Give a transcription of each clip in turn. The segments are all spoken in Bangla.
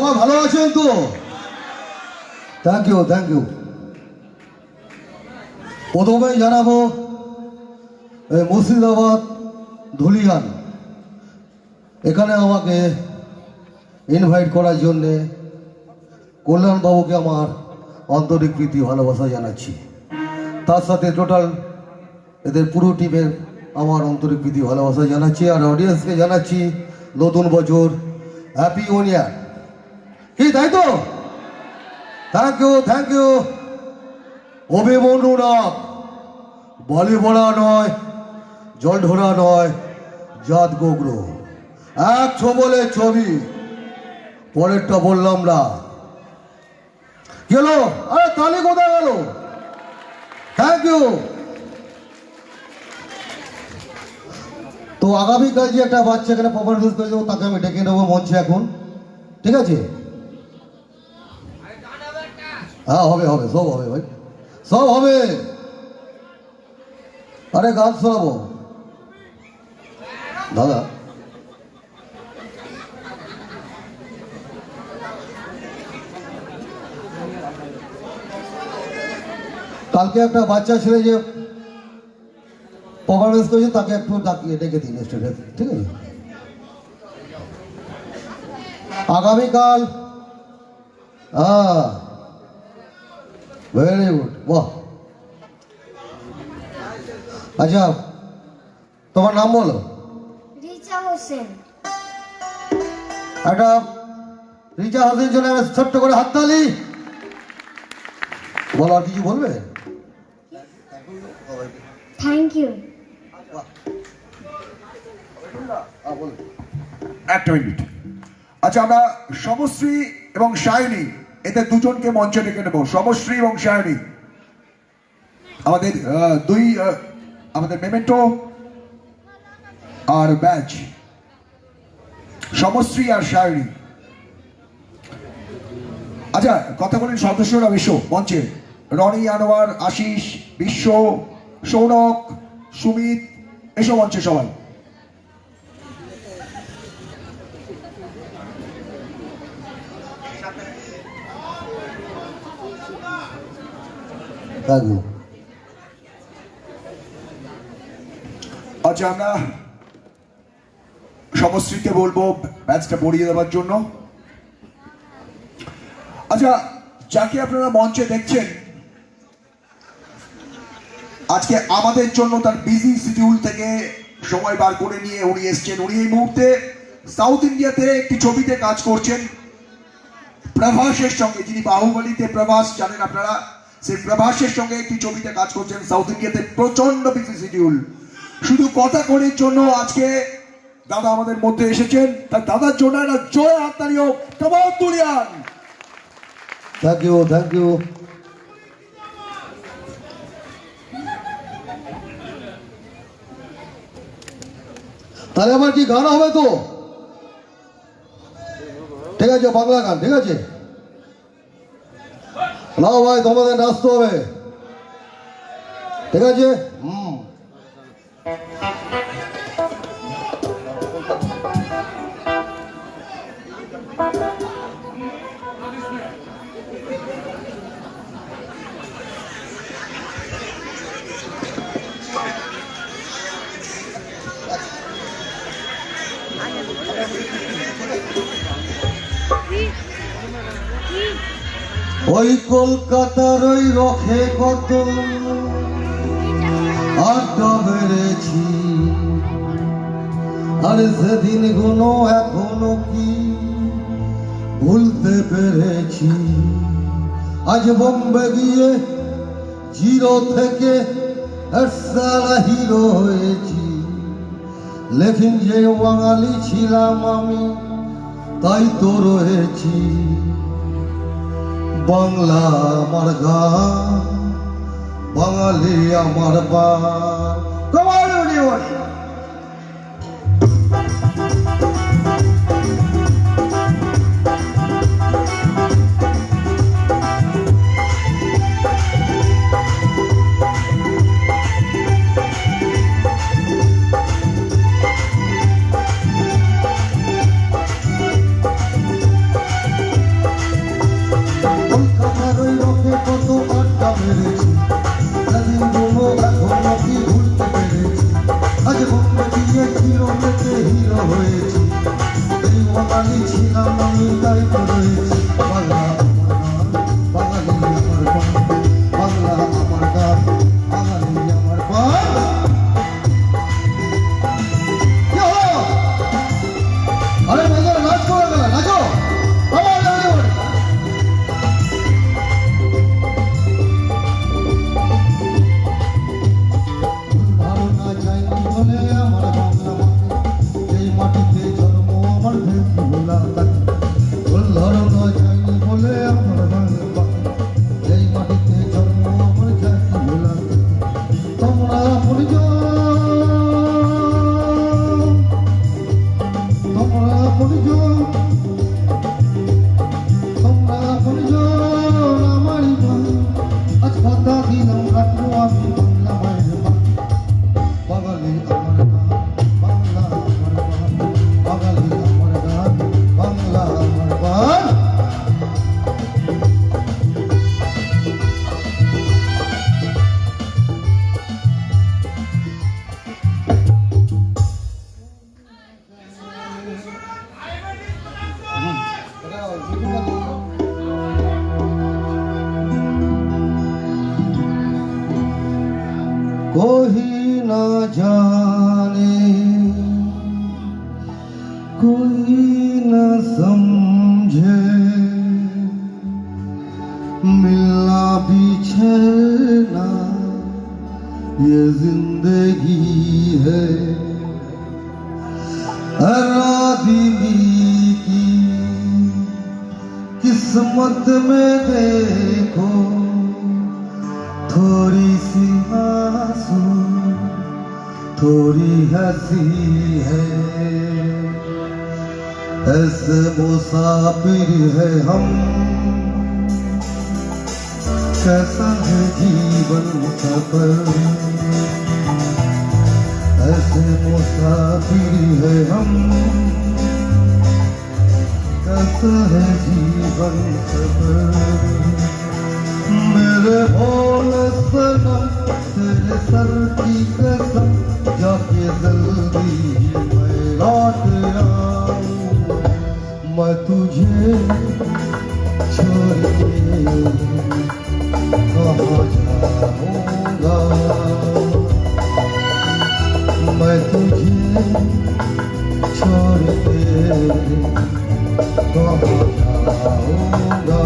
সবাই ভালো আছেন তো? থ্যাংক ইউ থ্যাংক ইউ প্রথমেই জানাব মুর্শিদাবাদ ধুলিয়ান। এখানে আমাকে ইনভাইট করার জন্যে কল্যাণবাবুকে আমার আন্তরিক প্রীতি, ভালোবাসা জানাচ্ছি। তার সাথে টোটাল এদের পুরো টিমের আমার আন্তরিক প্রীতি, ভালোবাসা জানাচ্ছি। আর অডিয়েন্সকে জানাচ্ছি, নতুন বছর হ্যাপি ইয়ার কি, তাই তো? Thank you thank you Abhimanyu না বলি ভরা নয় জল ঢোরা নয়, জাত গোগ্র এক ছবলে ছবি, পরেরটা বললাম না। গেল? আরে তালি কোথায় গেল? থ্যাংক ইউ তো আগামীকাল যে একটা বাচ্চা এখানে পারফরমেন্স করে দেবো তাকে আমি ডেকে নেব মঞ্চে এখন। ঠিক আছে? হ্যাঁ হবে হবে, সব হবে ভাই। সব হবে। আরে, গান শোনাবো। দাদা। কালকে একটা বাচ্চা ছেলে যে পারফরমেন্স করেছে, তাকে একটু ডাকিয়ে ডেকে দিন স্টেজে ঠিক আছে? আগামীকাল হ্যাঁ। ভেরি গুড বাহ আচ্ছা তোমার নাম বলো। রিচা হোসেন। একটা রিচা হাসিন জন্য ছোট্ট করে হাততালি। বলো আর কিছু বলবে? থ্যাংক ইউ একটা মিনিট। আচ্ছা আমরা সমশ্রী এবং সায়নী এদের দুজনকে মঞ্চে ডেকে নেব। সমশ্রী এবং সায়নী। আমাদের দুই আমাদের মেমেন্টো আর ব্যাচ। সমশ্রী আর সায়নী। আচ্ছা কথা বলেন সদস্যরা বিশ্ব মঞ্চে। রনি, আনোয়ার, আশিস, বিশ্ব, সৌনক, সুমিত এসব মঞ্চে সবাই। ইউ আচ্ছা আমরা সমশ্রীকে বলব ব্যাচটা পড়িয়ে দেওয়ার জন্য। আচ্ছা যাকে আপনারা মঞ্চে দেখছেন, আজকে আমাদের জন্য তার বিজি শিডিউল থেকে সময় বার করে নিয়ে উনি এসছেন। উনি এই মুহূর্তে সাউথ ইন্ডিয়াতে একটি ছবিতে কাজ করছেন। প্রভাসের সঙ্গে, যিনি বাহুবলীতে প্রভাস জানেন আপনারা সেই প্রভাসের সঙ্গে একটি ছবিতে কাজ করছেন সাউথ ইন্ডিয়াতে প্রচণ্ড বিজি শিডিউল শুধু কথা করির জন্য আজকে দাদা আমাদের মধ্যে এসেছেন। তার দাদার জন্য একটা জয় হাততালিও কামাল তুলিয়ান থ্যাংক ইউ থ্যাংক ইউ তাহলে আমার কি গান হবে তো? ঠিক আছে, বাংলা গান, ঠিক আছে? না ভাই তোমাদের নাচতে হবে। ঠিক আছে? হুম। ওই কলকাতার ওই রখে কত আড্ডা বেড়েছি। আরে সেদিনগুলো এখনও কি ভুলতে পেরেছি। আজ বোম্বে গিয়ে জিরো থেকে হিরো হয়েছি। লেখিন যে বাঙালি ছিলাম আমি, তাই তো রয়েছি। বাংলা আমার গান বাঙালি আমার বান मिलना भी बिछड़ना ये ज़िंदगी है। हर आदमी की किस्मत में देखो, थोड़ी सी आँसू थोड़ी हँसी है। ऐसे मुसाफिर है हम। कैसा है जीवन सफ़र ऐसे मुसाफिर है हम। कैसा है जीवन सफ़र मेरे भोले सनम तेरे सर की कसम, जाके जल्दी मैं लौट आऊँ। मैं तुझे छोड़ के मैं तुझे छोड़ के कहाँ जाऊंगा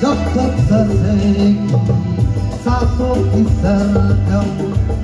जब तक ससेगी सांसों की सरगम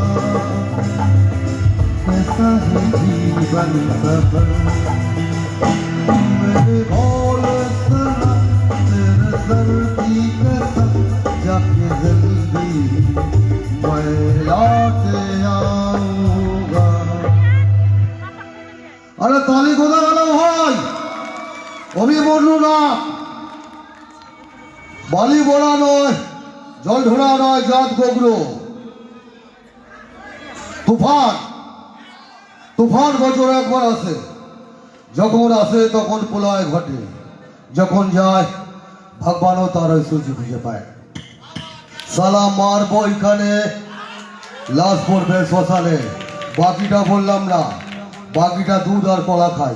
कैसा है जीवन सफर मेरे बोल सना तेरे सर की कसम जाके जल्दी मैं लौट आऊंगा আরে তালি কোথা গেল ভাই অভিমন্যু না বালি বড়া নয় জল ঢোড়া নয় জাত গোগরো তুফান তুফান বছর একবার আসে। যখন আসে তখন প্রলয় ঘটে। যখন যায়, ভগবানও তার ওই সূর্য খুঁজে পায়। সালাম মারবো এখানে। লাশ পড়বে শ্মশানে। বাকিটা বললাম না। বাকিটা দুধ আর কলা খাই।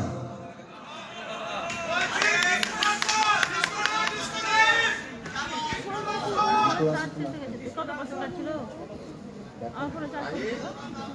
আমার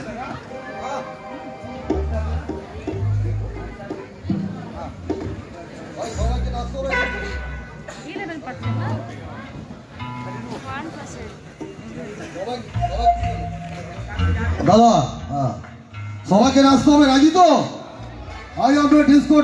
দাদা হ্যাঁ। সবাইকে নাচতে হবে রাজি তো? আজ আমরা ডিসকো